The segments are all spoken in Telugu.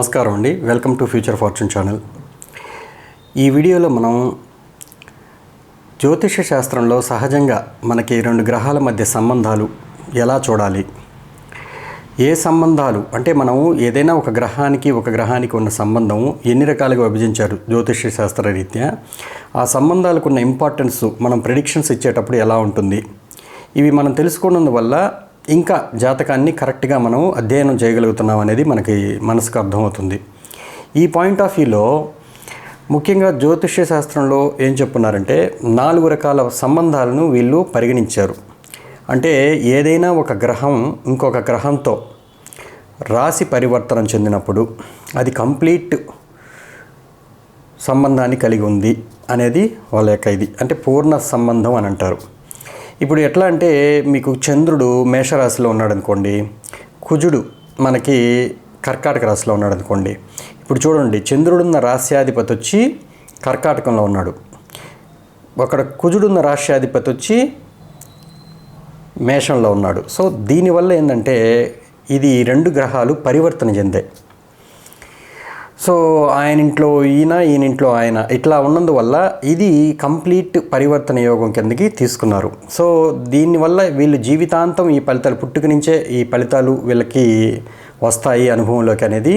నమస్కారం అండి. Welcome to future fortune channel ఈ వీడియోలో మనం జ్యోతిష శాస్త్రంలో సహజంగా మనకి రెండు గ్రహాల మధ్య సంబంధాలు ఎలా చూడాలి? ఏ సంబంధాలు? అంటే మనం ఏదైనా ఒక గ్రహానికి ఒక గ్రహానికి ఉన్న సంబంధం ఎన్ని రకాలుగా విభజించారు జ్యోతిష శాస్త్ర రీత్యా? ఆ సంబంధాలకు ఉన్న ఇంపార్టెన్స్ మనం ప్రిడిక్షన్స్ ఇచ్చేటప్పుడు ఎలా ఉంటుంది? ఇవి మనం తెలుసుకున్నందువల్ల ఇంకా జాతకాన్ని కరెక్ట్గా మనం అధ్యయనం చేయగలుగుతున్నాం అనేది మనకి మనసుకు అర్థమవుతుంది. ఈ పాయింట్ ఆఫ్ వ్యూలో ముఖ్యంగా జ్యోతిష్య శాస్త్రంలో ఏం చెప్పున్నారంటే నాలుగు రకాల సంబంధాలను వీళ్ళు పరిగణించారు. అంటే ఏదైనా ఒక గ్రహం ఇంకొక గ్రహంతో రాశి పరివర్తనం చెందినప్పుడు అది కంప్లీట్ సంబంధాన్ని కలిగి ఉంది అనేది వాళ్ళ యొక్క ఇది. అంటే పూర్ణ సంబంధం అని అంటారు. ఇప్పుడు ఎట్లా అంటే మీకు చంద్రుడు మేషరాశిలో ఉన్నాడు అనుకోండి కుజుడు మనకి కర్కాటక రాశిలో ఉన్నాడు అనుకోండి ఇప్పుడు చూడండి చంద్రుడున్న రాశ్యాధిపతి వచ్చి కర్కాటకంలో ఉన్నాడు. అక్కడ కుజుడున్న రాశ్యాధిపతి వచ్చి మేషంలో ఉన్నాడు. సో దీనివల్ల ఏంటంటే ఇది రెండు గ్రహాలు పరివర్తన చెందాయి. సో ఆయన ఇంట్లో ఈయన ఈయన ఇంట్లో ఆయన ఇట్లా ఉన్నందువల్ల ఇది కంప్లీట్ పరివర్తన యోగం కిందకి తీసుకున్నారు. సో దీనివల్ల వీళ్ళు జీవితాంతం ఈ ఫలితాలు పుట్టుక నుంచే ఈ ఫలితాలు వీళ్ళకి వస్తాయి అనుభవంలోకి అనేది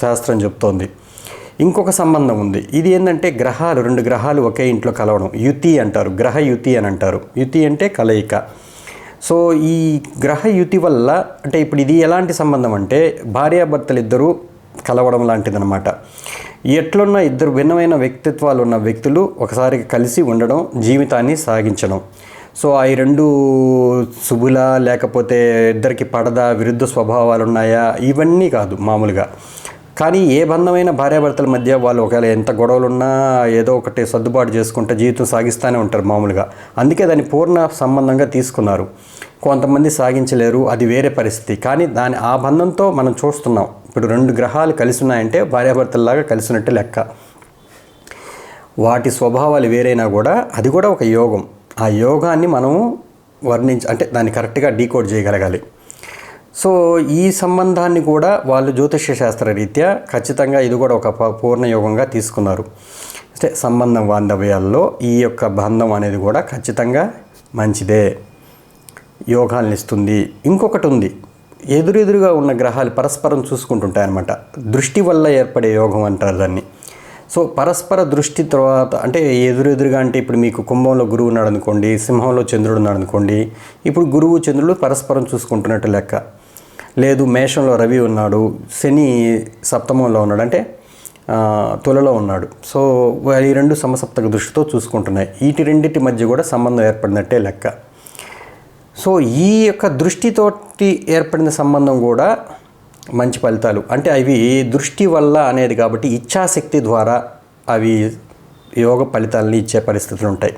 శాస్త్రం చెప్తోంది. ఇంకొక సంబంధం ఉంది. ఇది ఏంటంటే గ్రహాలు రెండు గ్రహాలు ఒకే ఇంట్లో కలవడం. యుతి అంటారు గ్రహ యుతి అని అంటారు. యుతి అంటే కలయిక. సో ఈ గ్రహ యుతి వల్ల అంటే ఇప్పుడు ఇది ఎలాంటి సంబంధం అంటే భార్యాభర్తలు ఇద్దరు కలవడం లాంటిదనమాట ఎట్లున్న ఇద్దరు భిన్నమైన వ్యక్తిత్వాలు ఉన్న వ్యక్తులు ఒకసారి కలిసి ఉండడం జీవితాన్ని సాగించడం. సో ఆ రెండు శుభుల లేకపోతే ఇద్దరికి పడదా విరుద్ధ స్వభావాలు ఉన్నాయా ఇవన్నీ కాదు మామూలుగా. కానీ ఏ బంధమైన భార్యాభర్తల మధ్య వాళ్ళు ఒకవేళ ఎంత గొడవలు ఉన్నా ఏదో ఒకటి సర్దుబాటు చేసుకుంటే జీవితం సాగిస్తూనే ఉంటారు మామూలుగా. అందుకే దాన్ని పూర్ణ సంబంధంగా తీసుకున్నారు. కొంతమంది సాగించలేరు అది వేరే పరిస్థితి. కానీ దాని ఆ బంధంతో మనం చూస్తున్నాం. ఇప్పుడు రెండు గ్రహాలు కలిసి ఉన్నాయంటే భార్యాభర్తల్లాగా కలిసినట్టు లెక్క. వాటి స్వభావాలు వేరైనా కూడా అది కూడా ఒక యోగం. ఆ యోగాన్ని మనము వర్ణించ అంటే దాన్ని కరెక్ట్గా డీకోడ్ చేయగలగాలి. సో ఈ సంబంధాన్ని కూడా వాళ్ళు జ్యోతిష్య శాస్త్ర రీత్యా ఖచ్చితంగా ఇది కూడా ఒక ప- పూర్ణ యోగంగా తీసుకున్నారు. అంటే సంబంధం బాంధవ్యాల్లో ఈ యొక్క బంధం అనేది కూడా ఖచ్చితంగా మంచిదే. యోగాలను ఇస్తుంది ఇంకొకటి ఉంది. ఎదురెదురుగా ఉన్న గ్రహాలు పరస్పరం చూసుకుంటుంటాయన్నమాట. దృష్టి వల్ల ఏర్పడే యోగం అంటారు దాన్ని. సో పరస్పర దృష్టి తర్వాత అంటే ఎదురెదురుగా అంటే ఇప్పుడు మీకు కుంభంలో గురువు ఉన్నాడు అనుకోండి సింహంలో చంద్రుడు ఉన్నాడు అనుకోండి ఇప్పుడు గురువు చంద్రుడు పరస్పరం చూసుకుంటున్నట్టు లెక్క. లేదు మేషంలో రవి ఉన్నాడు శని సప్తమంలో ఉన్నాడు అంటే తులలో ఉన్నాడు. సో ఈ రెండు సమసప్తక దృష్టితో చూసుకుంటున్నాయి. వీటి రెండింటి మధ్య కూడా సంబంధం ఏర్పడినట్టే లెక్క. సో ఈ యొక్క దృష్టితోటి ఏర్పడిన సంబంధం కూడా మంచి ఫలితాలు. అంటే అవి దృష్టి వల్ల అనేది కాబట్టి ఇచ్ఛాశక్తి ద్వారా అవి యోగ ఫలితాలని ఇచ్చే పరిస్థితులు ఉంటాయి.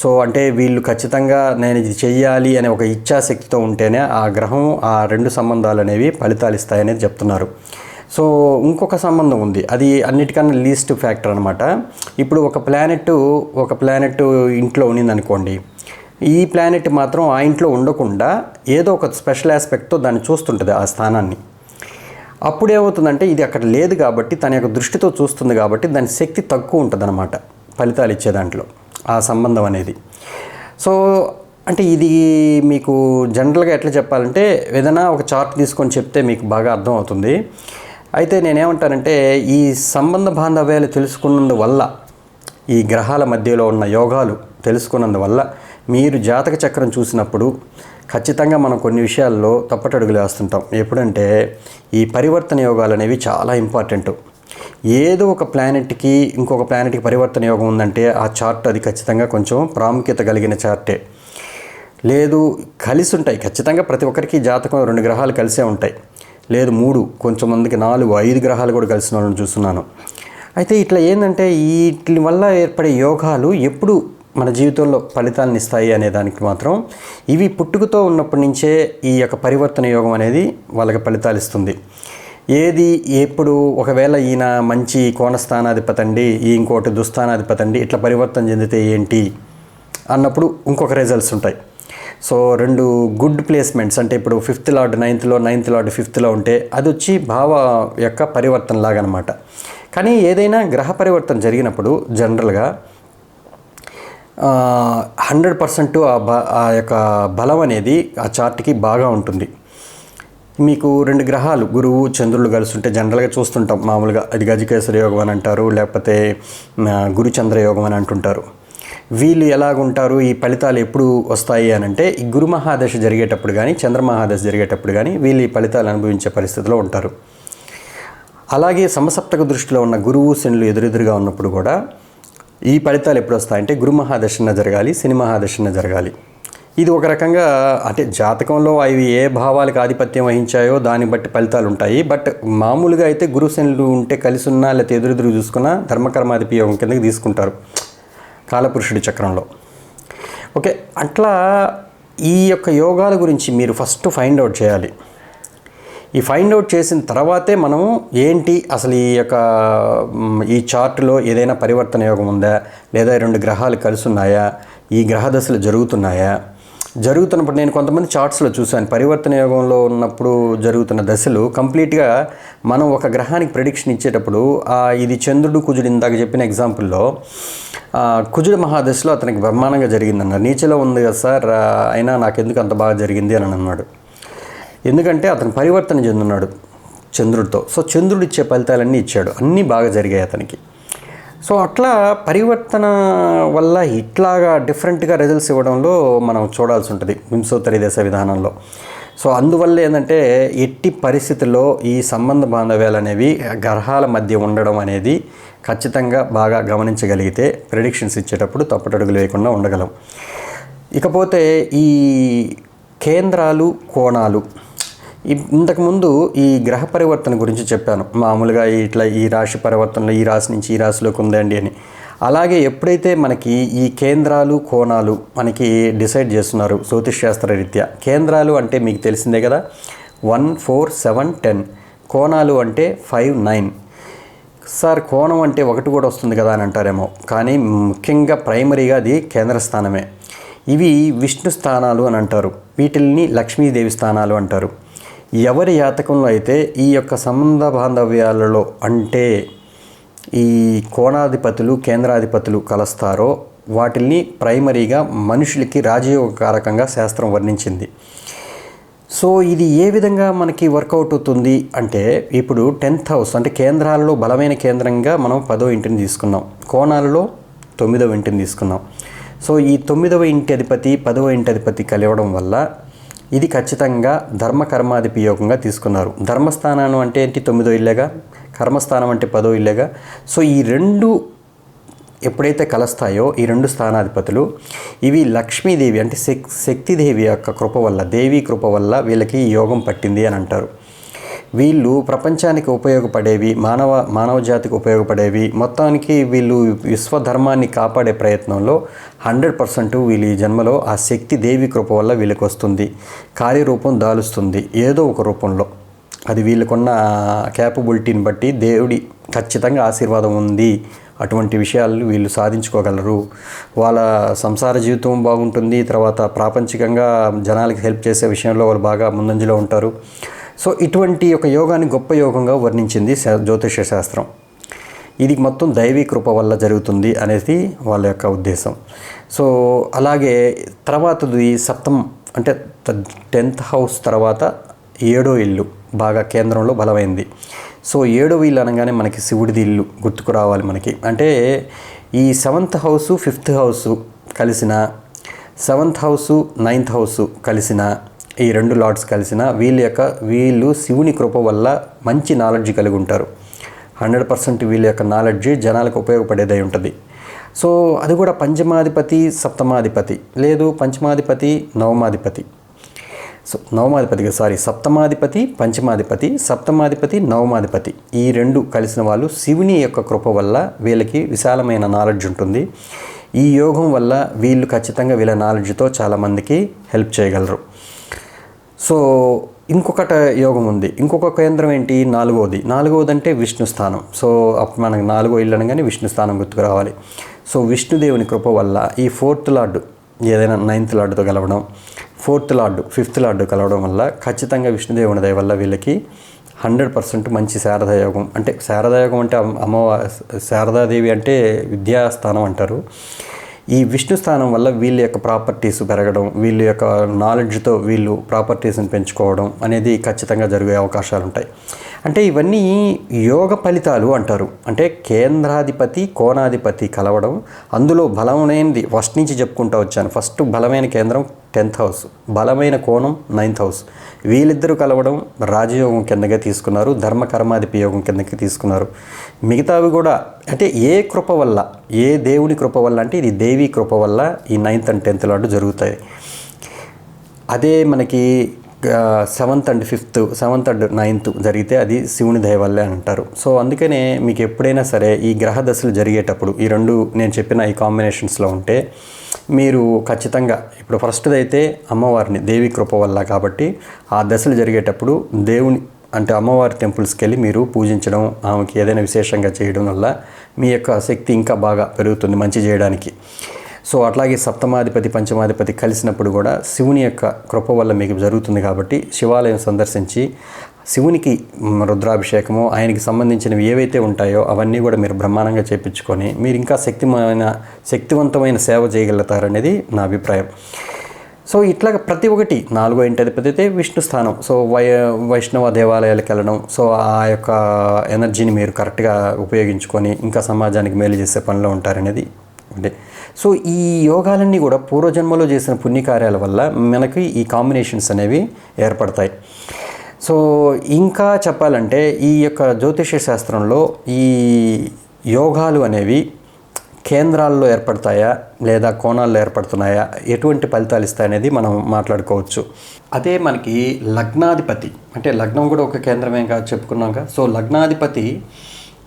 సో అంటే వీళ్ళు ఖచ్చితంగా నేను ఇది చెయ్యాలి అనే ఒక ఇచ్ఛాశక్తితో ఉంటేనే ఆ గ్రహం ఆ రెండు సంబంధాలు అనేవి ఫలితాలు ఇస్తాయనేది చెప్తున్నారు. సో ఇంకొక సంబంధం ఉంది. అది అన్నిటికన్నా లీస్ట్ ఫ్యాక్టర్ అనమాట ఇప్పుడు ఒక ప్లానెట్ ఒక ప్లానెట్ ఇంట్లో ఉన్నింది అనుకోండి ఈ ప్లానెట్ మాత్రం ఆ ఇంట్లో ఉండకుండా ఏదో ఒక స్పెషల్ ఆస్పెక్ట్తో దాన్ని చూస్తుంటుంది ఆ స్థానాన్ని. అప్పుడేమవుతుందంటే ఇది అక్కడ లేదు కాబట్టి తన యొక్క దృష్టితో చూస్తుంది కాబట్టి దాని శక్తి తక్కువ ఉంటుంది ఫలితాలు ఇచ్చే దాంట్లో ఆ సంబంధం అనేది. సో అంటే ఇది మీకు జనరల్గా ఎట్లా చెప్పాలంటే ఏదైనా ఒక చార్ట్ తీసుకొని చెప్తే మీకు బాగా అర్థం అవుతుంది. అయితే నేనేమంటానంటే ఈ సంబంధ బాంధవ్యాలు తెలుసుకున్నందువల్ల ఈ గ్రహాల మధ్యలో ఉన్న యోగాలు తెలుసుకున్నందువల్ల మీరు జాతక చక్రం చూసినప్పుడు ఖచ్చితంగా మనం కొన్ని విషయాల్లో తప్పటడుగులు వేస్తుంటాం. ఎప్పుడంటే ఈ పరివర్తన యోగాలు అనేవి చాలా ఇంపార్టెంట్. ఏదో ఒక ప్లానెట్కి ఇంకొక ప్లానెట్కి పరివర్తన యోగం ఉందంటే ఆ చార్ట్ అది ఖచ్చితంగా కొంచెం ప్రాముఖ్యత కలిగిన చార్టే. లేదు కలిసి ఉంటాయి. ఖచ్చితంగా ప్రతి ఒక్కరికి జాతకం రెండు గ్రహాలు కలిసే ఉంటాయి. లేదు మూడు కొంచెం మందికి నాలుగు ఐదు గ్రహాలు కూడా కలిసిన వాళ్ళని చూస్తున్నాను. అయితే ఇట్లా ఏంటంటే వీటి వల్ల ఏర్పడే యోగాలు ఎప్పుడు మన జీవితంలో ఫలితాలను ఇస్తాయి అనే దానికి మాత్రం ఇవి పుట్టుకతో ఉన్నప్పటి నుంచే ఈ యొక్క పరివర్తన యోగం అనేది వాళ్ళకి ఫలితాలు ఇస్తుంది. ఏది ఎప్పుడు ఒకవేళ ఈయన మంచి కోణస్థానాధిపతి అండి ఇంకోటి దుస్థానాధిపతి అండి ఇట్లా పరివర్తన చెందితే ఏంటి? అన్నప్పుడు ఇంకొక రిజల్ట్స్ ఉంటాయి. సో రెండు గుడ్ ప్లేస్మెంట్స్ అంటే ఇప్పుడు ఫిఫ్త్ లార్డ్ నైన్త్లో నైన్త్ లార్డ్ ఫిఫ్త్లో ఉంటే అది వచ్చి భావ యొక్క పరివర్తన లాగా అనమాట కానీ ఏదైనా గ్రహ పరివర్తన జరిగినప్పుడు జనరల్గా హండ్రెడ్ పర్సెంట్ ఆ బ ఆ యొక్క బలం అనేది ఆ చార్ట్కి బాగా ఉంటుంది. మీకు రెండు గ్రహాలు గురువు చంద్రులు కలిసి ఉంటే జనరల్గా చూస్తుంటాం. మామూలుగా అది గజకేశ్వర యోగం అని అంటారు లేకపోతే గురుచంద్ర యోగం అని అంటుంటారు. వీళ్ళు ఎలాగుంటారు? ఈ ఫలితాలు ఎప్పుడు వస్తాయి అని అంటే ఈ గురు మహాదశ జరిగేటప్పుడు కానీ చంద్ర మహాదశ జరిగేటప్పుడు కానీ వీళ్ళు ఈ ఫలితాలు అనుభవించే పరిస్థితిలో ఉంటారు. అలాగే సమసప్తక దృష్టిలో ఉన్న గురువు శనులు ఎదురెదురుగా ఉన్నప్పుడు కూడా ఈ ఫలితాలు ఎప్పుడు వస్తాయంటే గురు మహాదర్శన జరగాలి శని జరగాలి. ఇది ఒక రకంగా అంటే జాతకంలో అవి ఏ భావాలకు ఆధిపత్యం వహించాయో దాన్ని బట్టి ఫలితాలు ఉంటాయి బట్ మామూలుగా అయితే గురు శనులు ఉంటే కలిసి ఉన్నా లేకపోతే ఎదురెదురు చూసుకున్నా ధర్మకర్మాధిపయోగం కిందకి తీసుకుంటారు కాలపురుషుడి చక్రంలో. ఓకే అట్లా ఈ యొక్క యోగాల గురించి మీరు ఫస్ట్ ఫైండ్ అవుట్ చేయాలి. ఈ ఫైండ్ అవుట్ చేసిన తర్వాతే మనం ఏంటి అసలు ఈ యొక్క ఈ చార్ట్లో ఏదైనా పరివర్తన యోగం ఉందా? లేదా రెండు గ్రహాలు కలుసున్నాయా? ఈ గ్రహ దశలు జరుగుతున్నాయా? జరుగుతున్నప్పుడు నేను కొంతమంది చార్ట్స్లో చూశాను. పరివర్తన యోగంలో ఉన్నప్పుడు జరుగుతున్న దశలు కంప్లీట్గా మనం ఒక గ్రహానికి ప్రిడిక్షన్ ఇచ్చేటప్పుడు ఇది చంద్రుడు కుజుడు ఇందాక చెప్పిన ఎగ్జాంపుల్లో కుజుడు మహాదశలో అతనికి బ్రహ్మాండంగా జరిగిందన్నారు. నీచలో ఉంది కదా సార్ అయినా నాకెందుకు అంత బాగా జరిగింది అని అన్నాడు. ఎందుకంటే అతను పరివర్తన చెందున్నాడు చంద్రుడితో. సో చంద్రుడు ఇచ్చే ఫలితాలన్నీ ఇచ్చాడు. అన్నీ బాగా జరిగాయి అతనికి. సో అట్లా పరివర్తన వల్ల ఇట్లాగా డిఫరెంట్గా రిజల్ట్స్ ఇవ్వడంలో మనం చూడాల్సి ఉంటుంది వింశోత్తరి దశ విధానంలో. సో అందువల్ల ఏంటంటే ఎట్టి పరిస్థితుల్లో ఈ సంబంధ బాంధవ్యాలు అనేవి గ్రహాల మధ్య ఉండడం అనేది ఖచ్చితంగా బాగా గమనించగలిగితే ప్రిడిక్షన్స్ ఇచ్చేటప్పుడు తప్పటడుగులు వేయకుండా ఉండగలం. ఇకపోతే ఈ కేంద్రాలు కోణాలు ఇంతకుముందు ఈ గ్రహ పరివర్తన గురించి చెప్పాను. మామూలుగా ఇట్లా ఈ రాశి పరివర్తనలో ఈ రాశి నుంచి ఈ రాశిలోకి ఉందండి అని. అలాగే ఎప్పుడైతే మనకి ఈ కేంద్రాలు కోణాలు మనకి డిసైడ్ చేస్తున్నారు జ్యోతిష్ శాస్త్ర రీత్యా కేంద్రాలు అంటే మీకు తెలిసిందే కదా? One four seven ten. కోణాలు అంటే ఫైవ్ నైన్. సార్ కోణం అంటే ఒకటి కూడా వస్తుంది కదా అని అంటారేమో. కానీ ముఖ్యంగా ప్రైమరీగా అది కేంద్ర స్థానమే. ఇవి విష్ణు స్థానాలు అని అంటారు. వీటిల్ని లక్ష్మీదేవి స్థానాలు అంటారు. ఎవరి జాతకంలో అయితే ఈ యొక్క సంబంధ బాంధవ్యాలలో అంటే ఈ కోణాధిపతులు కేంద్రాధిపతులు కలుస్తారో వాటిల్ని ప్రైమరీగా మనుషులకి రాజయోగకారకంగా శాస్త్రం వర్ణించింది. సో ఇది ఏ విధంగా మనకి వర్కౌట్ అవుతుంది అంటే ఇప్పుడు టెన్త్ హౌస్ అంటే కేంద్రాలలో బలమైన కేంద్రంగా మనం పదో ఇంటిని తీసుకున్నాం. కోణాలలో తొమ్మిదవ ఇంటిని తీసుకున్నాం. సో ఈ తొమ్మిదవ ఇంటి అధిపతి పదవ ఇంటి అధిపతి కలవడం వల్ల ఇది ఖచ్చితంగా ధర్మ తీసుకున్నారు. ధర్మస్థానం అంటే ఏంటి? తొమ్మిదో ఇల్లేగా? కర్మస్థానం అంటే పదో ఇల్లేగా? సో ఈ రెండు ఎప్పుడైతే కలుస్తాయో ఈ రెండు స్థానాధిపతులు ఇవి లక్ష్మీదేవి అంటే శక్ శక్తిదేవి యొక్క కృప వల్ల దేవి కృప వల్ల వీళ్ళకి ఈ యోగం పట్టింది అని అంటారు. వీళ్ళు ప్రపంచానికి ఉపయోగపడేవి మానవ మానవ జాతికి ఉపయోగపడేవి మొత్తానికి వీళ్ళు విశ్వధర్మాన్ని కాపాడే ప్రయత్నంలో హండ్రెడ్ పర్సెంట్ వీళ్ళు ఈ జన్మలో ఆ శక్తి దేవి కృప వల్ల వీళ్ళకి వస్తుంది. కార్యరూపం దాలుస్తుంది ఏదో ఒక రూపంలో. అది వీళ్ళకున్న క్యాపబిలిటీని బట్టి దేవుడి ఖచ్చితంగా ఆశీర్వాదం ఉంది. అటువంటి విషయాలు వీళ్ళు సాధించుకోగలరు. వాళ్ళ సంసార జీవితం బాగుంటుంది తర్వాత ప్రాపంచికంగా జనాలకి హెల్ప్ చేసే విషయంలో వాళ్ళు బాగా ముందంజలో ఉంటారు. సో ఇటువంటి ఒక యోగాన్ని గొప్ప యోగంగా వర్ణించింది జ్యోతిష శాస్త్రం. ఇది మొత్తం దైవీ కృప వల్ల జరుగుతుంది అనేది వాళ్ళ యొక్క ఉద్దేశం. సో అలాగే తర్వాతది సప్తం అంటే టెన్త్ హౌస్ తర్వాత ఏడో ఇల్లు బాగా కేంద్రంలో బలమైంది. సో ఏడో ఇల్లు అనగానే మనకి శివుడిది ఇల్లు గుర్తుకు రావాలి మనకి. అంటే ఈ సెవెంత్ హౌసు ఫిఫ్త్ హౌసు కలిసిన సెవెంత్ హౌసు నైన్త్ హౌసు కలిసిన ఈ రెండు లార్డ్స్ కలిసిన వీళ్ళ యొక్క వీళ్ళు శివుని కృప వల్ల మంచి నాలెడ్జ్ కలిగి ఉంటారు. హండ్రెడ్ పర్సెంట్ వీళ్ళ యొక్క నాలెడ్జ్ జనాలకు ఉపయోగపడేదై ఉంటుంది. సో అది కూడా పంచమాధిపతి సప్తమాధిపతి లేదు పంచమాధిపతి నవమాధిపతి. సో నవమాధిపతిగా సారీ సప్తమాధిపతి పంచమాధిపతి సప్తమాధిపతి నవమాధిపతి. ఈ రెండు కలిసిన వాళ్ళు శివుని యొక్క కృప వల్ల వీళ్ళకి విశాలమైన నాలెడ్జ్ ఉంటుంది. ఈ యోగం వల్ల వీళ్ళు ఖచ్చితంగా వీళ్ళ నాలెడ్జ్తో చాలామందికి హెల్ప్ చేయగలరు. సో ఇంకొకట యోగం ఉంది ఇంకొక కేంద్రం ఏంటి? నాలుగవది నాలుగవది అంటే విష్ణు స్థానం. సో అప్పుడు మనకు నాలుగో ఇల్లు అనగానే విష్ణు స్థానం గుర్తుకు రావాలి. సో విష్ణుదేవుని కృప వల్ల ఈ ఫోర్త్ లార్డు ఏదైనా నైన్త్ లార్డుతో కలవడం ఫోర్త్ లార్డు ఫిఫ్త్ లార్డు కలవడం వల్ల ఖచ్చితంగా విష్ణుదేవుని దయ వల్ల వీళ్ళకి హండ్రెడ్ పర్సెంట్ మంచి శారదాయోగం అంటే శారదాయోగం అంటే అమ్మవారి శారదాదేవి అంటే విద్యాస్థానం అంటారు. ఈ విష్ణు స్థానం వల్ల వీళ్ళ యొక్క ప్రాపర్టీస్ పెరగడం వీళ్ళ యొక్క నాలెడ్జ్తో వీళ్ళు ప్రాపర్టీస్ని పెంచుకోవడం అనేది ఖచ్చితంగా జరిగే అవకాశాలు ఉంటాయి అంటే ఇవన్నీ యోగ ఫలితాలు అంటారు. అంటే కేంద్రాధిపతి కోణాధిపతి కలవడం అందులో బలమైనది ఫస్ట్ నుంచి చెప్పుకుంటూ వచ్చాను. ఫస్ట్ బలమైన కేంద్రం టెన్త్ హౌస్ బలమైన కోణం నైన్త్ హౌస్ వీళ్ళిద్దరూ కలవడం రాజయోగం కిందగా తీసుకున్నారు ధర్మ కిందకి తీసుకున్నారు. మిగతావి కూడా అంటే ఏ కృప వల్ల ఏ దేవుని కృప వల్ల అంటే ఇది దేవి కృప వల్ల ఈ నైన్త్ అండ్ టెన్త్ లాంటి జరుగుతాయి. అదే మనకి seventh and fifth seventh and ninth జరిగితే అది శివుని దయవల్లే అంటారు. సో అందుకనే మీకు ఎప్పుడైనా సరే ఈ గ్రహ దశలు జరిగేటప్పుడు ఈ రెండు నేను చెప్పిన ఈ కాంబినేషన్స్లో ఉంటే మీరు ఖచ్చితంగా ఇప్పుడు ఫస్ట్ది అయితే అమ్మవారిని దేవి కృప వల్ల కాబట్టి ఆ దశలు జరిగేటప్పుడు దేవుని అంటే అమ్మవారి టెంపుల్స్కి వెళ్ళి మీరు పూజించడం ఆమెకి ఏదైనా విశేషంగా చేయడం వల్ల మీ యొక్క శక్తి ఇంకా బాగా పెరుగుతుంది మంచి చేయడానికి. సో అట్లాగే సప్తమాధిపతి పంచమాధిపతి కలిసినప్పుడు కూడా శివుని యొక్క కృప వల్ల మీకు జరుగుతుంది కాబట్టి శివాలయం సందర్శించి శివునికి రుద్రాభిషేకము ఆయనకి సంబంధించినవి ఏవైతే ఉంటాయో అవన్నీ కూడా మీరు బ్రహ్మాండంగా చేపించుకొని మీరు ఇంకా శక్తిమైన శక్తివంతమైన సేవ చేయగలుగుతారనేది నా అభిప్రాయం. సో ఇట్లా ప్రతి ఒక్కటి నాలుగో ఇంటి అధిపతి అయితే విష్ణు స్థానం. సో వై వైష్ణవ దేవాలయాలకు వెళ్ళడం. సో ఆ యొక్క ఎనర్జీని మీరు కరెక్ట్గా ఉపయోగించుకొని ఇంకా సమాజానికి మేలు చేసే పనిలో ఉంటారనేది అంటే సో ఈ యోగాలన్నీ కూడా పూర్వజన్మలో చేసిన పుణ్యకార్యాల వల్ల మనకి ఈ కాంబినేషన్స్ అనేవి ఏర్పడతాయి. సో ఇంకా చెప్పాలంటే ఈ యొక్క జ్యోతిష శాస్త్రంలో ఈ యోగాలు అనేవి కేంద్రాల్లో ఏర్పడతాయా లేదా కోణాల్లో ఏర్పడుతున్నాయా? ఎటువంటి ఫలితాలు ఇస్తాయనేది మనం మాట్లాడుకోవచ్చు. అదే మనకి లగ్నాధిపతి అంటే లగ్నం కూడా ఒక కేంద్రమే కాదు. చెప్పుకున్నాక సో లగ్నాధిపతి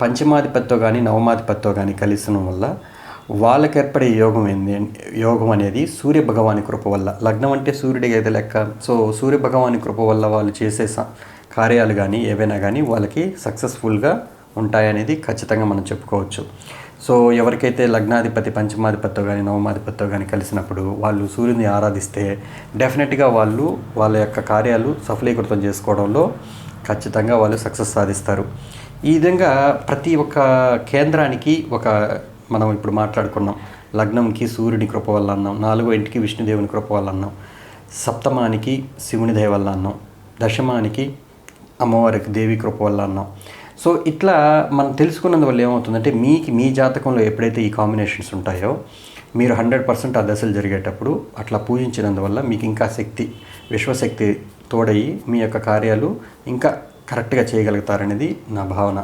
పంచమాధిపతితో కానీ నవమాధిపతితో కానీ కలిసిన వల్ల వాళ్ళకి ఏర్పడే యోగం ఏంది? యోగం అనేది సూర్య భగవాని కృప వల్ల. లగ్నం అంటే సూర్యుడికి అయితే లెక్క. సో సూర్య భగవాని కృప వల్ల వాళ్ళు చేసే కార్యాలు కానీ ఏవైనా కానీ వాళ్ళకి సక్సెస్ఫుల్గా ఉంటాయనేది ఖచ్చితంగా మనం చెప్పుకోవచ్చు. సో ఎవరికైతే లగ్నాధిపతి పంచమాధిపతితో కానీ నవమాధిపతితో కానీ కలిసినప్పుడు వాళ్ళు సూర్యుని ఆరాధిస్తే డెఫినెట్గా వాళ్ళు వాళ్ళ యొక్క కార్యాలు సఫలీకృతం చేసుకోవడంలో ఖచ్చితంగా వాళ్ళు సక్సెస్ సాధిస్తారు. ఈ విధంగా ప్రతి ఒక్క కేంద్రానికి ఒక మనం ఇప్పుడు మాట్లాడుకున్నాం. లగ్నంకి సూర్యుని కృప వల్ల అన్నాం. నాలుగో ఇంటికి విష్ణుదేవుని కృప వల్ల అన్నాం. సప్తమానికి శివుని దయ వల్ల అన్నాం. దశమానికి అమ్మవారికి దేవి కృప వల్ల అన్నాం. సో ఇట్లా మనం తెలుసుకున్నందువల్ల ఏమవుతుందంటే మీకు మీ జాతకంలో ఎప్పుడైతే ఈ కాంబినేషన్స్ ఉంటాయో మీరు హండ్రెడ్ పర్సెంట్ ఆ దశలు జరిగేటప్పుడు అట్లా పూజించినందువల్ల మీకు ఇంకా శక్తి విశ్వశక్తి తోడయి మీ యొక్క కార్యాలు ఇంకా కరెక్ట్గా చేయగలుగుతారనేది నా భావన.